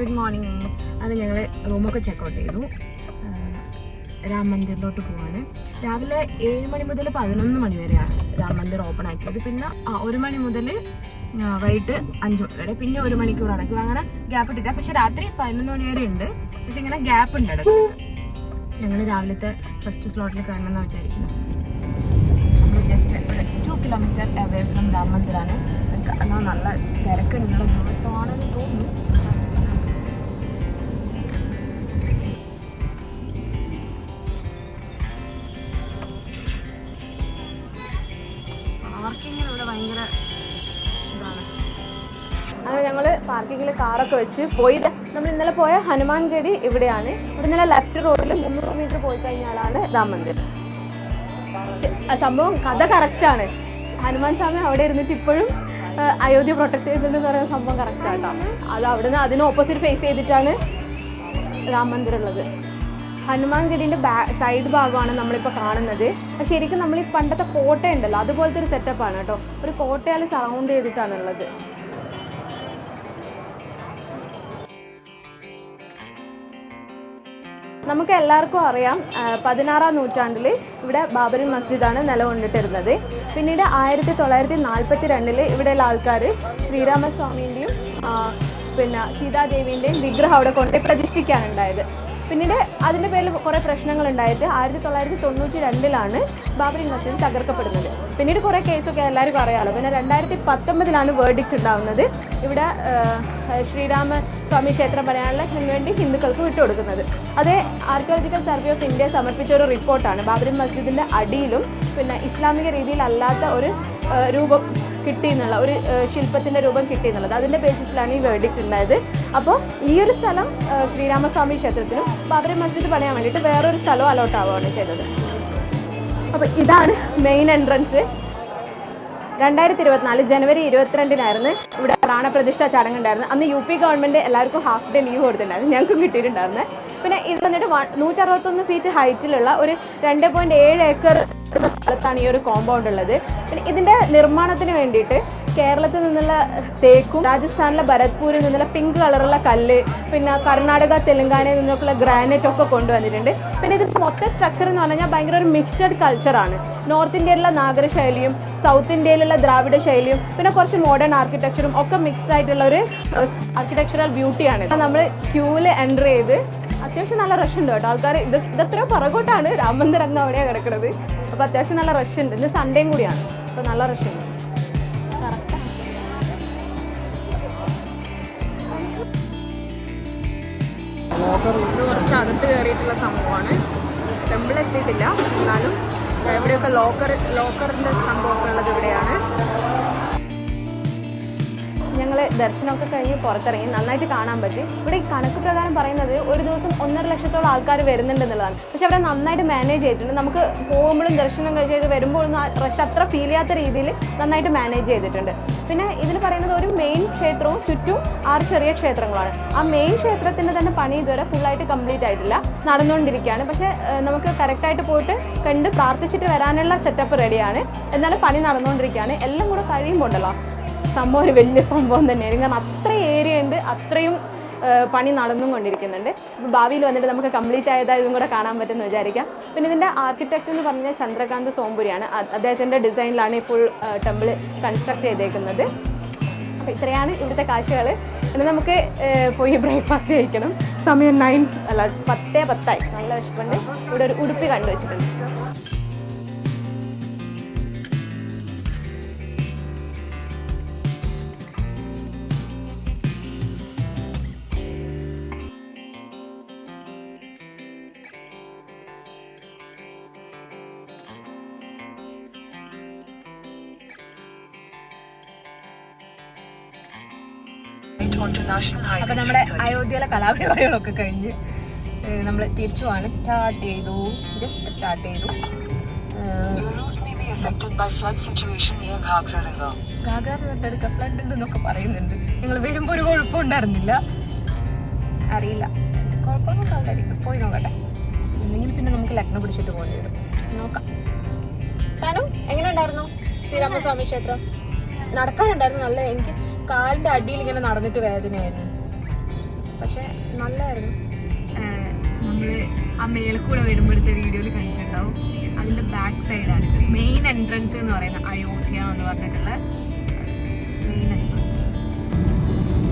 Good morning അത് ഞങ്ങൾ റൂമൊക്കെ ചെക്കൗട്ട് ചെയ്തു. രാം മന്ദിറിലോട്ട് പോവാണ്. രാവിലെ ഏഴ് മണി മുതൽ പതിനൊന്ന് മണി വരെയാണ് രാം മന്ദിർ ഓപ്പൺ ആയിട്ടുള്ളത്. പിന്നെ ഒരു മണി മുതൽ വൈകിട്ട് അഞ്ച് മണി വരെ. പിന്നെ ഒരു മണിക്കൂർ അടക്കും അങ്ങനെ ഗ്യാപ്പ് ഇട്ടില്ല പക്ഷെ രാത്രി പതിനൊന്ന് മണി വരെ ഉണ്ട്. പക്ഷെ ഇങ്ങനെ ഗ്യാപ്പ് ഉണ്ട് ഇടയ്ക്കൊക്കെ. ഞങ്ങൾ രാവിലത്തെ ഫസ്റ്റ് സ്ലോട്ടിൽ കയറണമെന്ന് വിചാരിക്കുന്നു. നമ്മൾ just two kilometre away from Ram മന്ദിറാണ്. നല്ല തിരക്കുള്ള ദിവസമാണെന്ന് തോന്നുന്നു. പാർക്കിങ്ങിൽ കാറൊക്കെ വെച്ച് പോയി നമ്മൾ ഇന്നലെ പോയ ഹനുമാൻഗഡി ഇവിടെയാണ്. ഇവിടെ ഇന്നലെ ലെഫ്റ്റ് റോഡിൽ മുന്നൂറ് മീറ്റർ പോയി കഴിഞ്ഞാലാണ് രാം മന്ദിർ സംഭവം കഥ കറക്റ്റാണ് ഹനുമാൻ സ്വാമി അവിടെ ഇരുന്നിട്ട് ഇപ്പോഴും അയോധ്യ പ്രൊട്ടക്ട് ചെയ്തെന്ന് പറയുന്ന സംഭവം കറക്റ്റ് ആട്ടോ അത് അവിടുന്ന് അതിന് ഓപ്പോസിറ്റ് ഫേസ് ചെയ്തിട്ടാണ് രാം മന്ദിർ ഉള്ളത് ഹനുമാൻഗഡിന്റെ ബാ സൈഡ് ഭാഗമാണ് നമ്മളിപ്പോൾ കാണുന്നത്. ശരിക്കും നമ്മൾ ഈ പണ്ടത്തെ കോട്ട ഉണ്ടല്ലോ അതുപോലത്തെ ഒരു സെറ്റപ്പാണ് കേട്ടോ. ഒരു കോട്ടയാൽ സറൗണ്ട് ചെയ്തിട്ടാണ് നമുക്ക് എല്ലാവർക്കും അറിയാം പതിനാറാം നൂറ്റാണ്ടിൽ ഇവിടെ ബാബരി മസ്ജിദാണ് നിലകൊണ്ടിട്ടിരുന്നത്. പിന്നീട് ആയിരത്തി തൊള്ളായിരത്തി നാൽപ്പത്തി രണ്ടിൽ ഇവിടെയുള്ള ആൾക്കാർ ശ്രീരാമസ്വാമിന്റെയും പിന്നെ സീതാദേവിന്റെയും വിഗ്രഹം അവിടെ കൊണ്ട് പ്രതിഷ്ഠിക്കാനുണ്ടായത്. പിന്നീട് അതിന്റെ പേരിൽ കുറേ പ്രശ്നങ്ങൾ ഉണ്ടായിട്ട് ആയിരത്തി തൊള്ളായിരത്തി തൊണ്ണൂറ്റി രണ്ടിലാണ് ബാബരി മസ്ജിദ് തകർക്കപ്പെടുന്നത്. പിന്നീട് കുറേ കേസൊക്കെ എല്ലാവരും അറിയാമല്ലോ പിന്നെ രണ്ടായിരത്തി പത്തൊമ്പതിലാണ് വേർഡിക്റ്റ് ഉണ്ടാവുന്നത്. ഇവിടെ ശ്രീരാമ സ്വാമി ക്ഷേത്രം പണിയാനുള്ള വേണ്ടി ഹിന്ദുക്കൾക്ക് വിട്ടുകൊടുക്കുന്നത്. അത് ആർക്കിയോളജിക്കൽ സർവേ ഓഫ് ഇന്ത്യ സമർപ്പിച്ച ഒരു റിപ്പോർട്ടാണ്. ബാബറി മസ്ജിദിന്റെ അടിയിലും പിന്നെ ഇസ്ലാമിക രീതിയിലല്ലാത്ത ഒരു രൂപം കിട്ടി എന്നുള്ള ഒരു ശില്പത്തിന്റെ രൂപം കിട്ടി എന്നുള്ളത് അതിന്റെ ബേസിസിലാണ് ഈ വേർഡിക്റ്റ് ഉണ്ടായത്. അപ്പോൾ ഈ ഒരു സ്ഥലം ശ്രീരാമസ്വാമി ക്ഷേത്രത്തിനും ബാബരി മസ്ജിദ് പണിയാൻ വേണ്ടിയിട്ട് വേറൊരു സ്ഥലം അലോട്ട് ആവുകയാണ് ചെയ്തത്. അപ്പോൾ ഇതാണ് മെയിൻ എൻട്രൻസ് രണ്ടായിരത്തി ഇരുപത്തിനാല് ജനുവരി ഇരുപത്തിരണ്ടിനായിരുന്നു ഇവിടെ പ്രാണപ്രതിഷ്ഠ ചടങ്ങുണ്ടായിരുന്നു അന്ന് യു പി ഗവൺമെന്റ് എല്ലാവർക്കും ഹാഫ് ഡേ ലീവ് കൊടുത്തിട്ടുണ്ടായിരുന്നു. ഞങ്ങൾക്കും കിട്ടിയിട്ടുണ്ടായിരുന്നു. പിന്നെ ഇത് വന്നിട്ട് നൂറ്ററുപത്തൊന്ന് ഫീറ്റ് ഹൈറ്റിലുള്ള ഒരു രണ്ട് പോയിന്റ് ഏഴ് ഏക്കർ സ്ഥലത്താണ് ഈ ഒരു കോമ്പൗണ്ട് ഉള്ളത്. പിന്നെ ഇതിന്റെ നിർമ്മാണത്തിന് വേണ്ടിയിട്ട് കേരളത്തിൽ നിന്നുള്ള തേക്കും രാജസ്ഥാനിലെ ഭരത്പൂരിൽ നിന്നുള്ള പിങ്ക് കളറുള്ള കല്ല് പിന്നെ കർണാടക തെലങ്കാനയിൽ നിന്നൊക്കെയുള്ള ഗ്രാനൈറ്റ് ഒക്കെ കൊണ്ടുവന്നിട്ടുണ്ട്. പിന്നെ ഇത് മൊത്തം സ്ട്രക്ചർ എന്ന് പറഞ്ഞാൽ ഭയങ്കര ഒരു മിക്സഡ് കൾച്ചറാണ് നോർത്ത് ഇന്ത്യയിലുള്ള നാഗര ശൈലിയും സൗത്ത് ഇന്ത്യയിലുള്ള ദ്രാവിഡ ശൈലിയും പിന്നെ കുറച്ച് മോഡേൺ ആർക്കിടെക്ചറും ഒക്കെ മിക്സ് ആയിട്ടുള്ള ഒരു ആർക്കിടെക്ചറൽ ബ്യൂട്ടിയാണ് നമ്മൾ ക്യൂവിൽ എന്റർ ചെയ്ത് അത്യാവശ്യം നല്ല റഷ് ഉണ്ട് കേട്ടോ. ആൾക്കാർ ഇത് ഇതത്ര പുറകോട്ടാണ്. രാം അങ്ങ് അവിടെയാണ് കിടക്കുന്നത് അപ്പോൾ അത്യാവശ്യം നല്ല റഷ് ഉണ്ട്. ഇന്ന് സൺഡേയും കൂടിയാണ്. അപ്പോൾ നല്ല റഷ് ഉണ്ട്. ഇത് കുറച്ച് അകത്ത് കയറിയിട്ടുള്ള സംഭവമാണ്. ടെമ്പിൾ എത്തിയിട്ടില്ല. എന്നാലും ഇവിടെയൊക്കെ ലോക്കർ ലോക്കറിന്റെ സംഭവമൊക്കെ ഉള്ളത് ഇവിടെയാണ്. ദർശനമൊക്കെ കഴിഞ്ഞ് പുറത്തിറങ്ങി നന്നായിട്ട് കാണാൻ പറ്റി. ഇവിടെ ഈ കണക്ക് പ്രകാരം പറയുന്നത് ഒരു ദിവസം ഒന്നര ലക്ഷത്തോളം ആൾക്കാർ വരുന്നുണ്ട് എന്നുള്ളതാണ് പക്ഷെ അവിടെ നന്നായിട്ട് മാനേജ് ചെയ്തിട്ടുണ്ട്. നമുക്ക് പോകുമ്പോഴും ദർശനം കഴിച്ച് വരുമ്പോഴും റഷ് അത്ര ഫീൽ ചെയ്യാത്ത രീതിയിൽ നന്നായിട്ട് മാനേജ് ചെയ്തിട്ടുണ്ട്. പിന്നെ ഇതിൽ പറയുന്നത് ഒരു മെയിൻ ക്ഷേത്രവും ചുറ്റും ആറ് ചെറിയ ക്ഷേത്രങ്ങളാണ്. ആ മെയിൻ ക്ഷേത്രത്തിന്റെ തന്നെ പണി ഇതുവരെ ഫുള്ളായിട്ട് കംപ്ലീറ്റ് ആയിട്ടില്ല. നടന്നുകൊണ്ടിരിക്കുകയാണ്. പക്ഷേ നമുക്ക് കറക്റ്റായിട്ട് പോയിട്ട് കണ്ട് പ്രാർത്ഥിച്ചിട്ട് വരാനുള്ള സെറ്റപ്പ് റെഡിയാണ് എന്നാലും പണി നടന്നുകൊണ്ടിരിക്കുകയാണ്. എല്ലാം കൂടെ കഴിയുമ്പോൾ ഉണ്ടല്ലോ സംഭവം ഒരു വലിയ സംഭവം തന്നെയാണ്. കാരണം അത്ര ഏരിയ ഉണ്ട് അത്രയും പണി നടന്നും കൊണ്ടിരിക്കുന്നുണ്ട്. അപ്പോൾ ഭാവിയിൽ വന്നിട്ട് നമുക്ക് കംപ്ലീറ്റ് ആയതായതും കൂടെ കാണാൻ പറ്റുമെന്ന് വിചാരിക്കാം. പിന്നെ ഇതിന്റെ ആർക്കിടെക്റ്റ് എന്ന് പറഞ്ഞാൽ ചന്ദ്രകാന്ത് സോംപുരിയാണ്. അ- അദ്ദേഹത്തിന്റെ ഡിസൈനിലാണ് ഇപ്പോൾ ടെമ്പിൾ കൺസ്ട്രക്ട് ചെയ്തേക്കുന്നത്. അപ്പോൾ ഇത്രയാണ് ഇവിടുത്തെ കാഴ്ചകൾ ഇനി നമുക്ക് പോയി ബ്രേക്ക്ഫാസ്റ്റ് കഴിക്കണം. സമയം നയൻ അല്ല പത്തേ പത്തായി. നല്ല വിശപ്പുണ്ട്. ഇവിടെ ഒരു ഉടുപ്പി കണ്ടു വെച്ചിട്ടുണ്ട് അപ്പൊ നമ്മുടെ അയോധ്യയിലെ കലാപരിപാടികളൊക്കെ കഴിഞ്ഞ് നമ്മൾ തിരിച്ചു പോവാണ്. സ്റ്റാർട്ട് ചെയ്തു. ജസ്റ്റ് സ്റ്റാർട്ട് ചെയ്തു. ഫ്ലഡ് ഉണ്ടെന്നൊക്കെ പറയുന്നുണ്ട്. നിങ്ങൾ വരുമ്പോൾ ഒരു കുഴപ്പമുണ്ടായിരുന്നില്ല അറിയില്ല. കുഴപ്പമൊന്നും ഉണ്ടാവില്ലായിരിക്കും പോയി നോക്കട്ടെ. ഇല്ലെങ്കിൽ പിന്നെ നമുക്ക് ലഗ്നം പിടിച്ചിട്ട് പോകേണ്ടി വരും. നോക്കാം. സാനു എങ്ങനെ ഉണ്ടായിരുന്നു ശ്രീരാമസ്വാമി ക്ഷേത്രം? നടക്കാനുണ്ടായിരുന്നു. നല്ല എനിക്ക് കാലിന്റെ അടിയിൽ ഇങ്ങനെ നടന്നിട്ട് വേദനയായിരുന്നു. പക്ഷെ നല്ലായിരുന്നു. നമ്മൾ ആ മേലക്കൂടെ വരുമ്പോഴത്തെ വീഡിയോയിൽ കണ്ടിട്ടുണ്ടാവും. അതിന്റെ ബാക്ക് സൈഡാണ് ഇത്. മെയിൻ എൻട്രൻസ് എന്ന് പറയുന്നത് അയോധ്യ എന്ന് പറഞ്ഞിട്ടുള്ള മെയിൻ എൻട്രൻസ്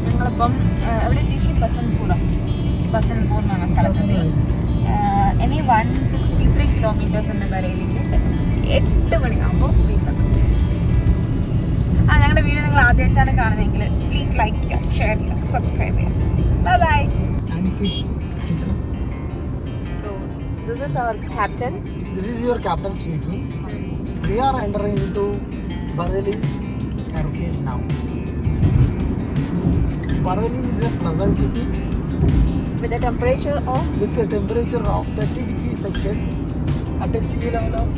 ഞങ്ങളിപ്പം എവിടെ എത്തിച്ചു ബസൻപൂർ ബസൻപൂർ എന്ന് പറഞ്ഞ സ്ഥലത്തെത്തി ഇനി വൺ സിക്സ്റ്റി ത്രീ കിലോമീറ്റേഴ്സ് എന്ന വരയിലേക്ക് എട്ട് മണിയാകുമ്പോൾ വീട്ടിലെത്തും. നിങ്ങൾ ആദ്യമായിട്ടാണ് കാണുന്നതെങ്കിൽ പ്ലീസ് ലൈക്ക് ചെയ്യുക ഷെയർ ചെയ്യുക സബ്സ്ക്രൈബ് ചെയ്യുക bye bye. So this is our captain This is your captain speaking. We are entering into Bareilly airfield now. Bareilly is a pleasant city with a temperature of with a temperature of 30 degrees Celsius at a sea level of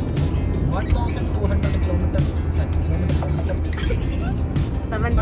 1200 kilometers. También.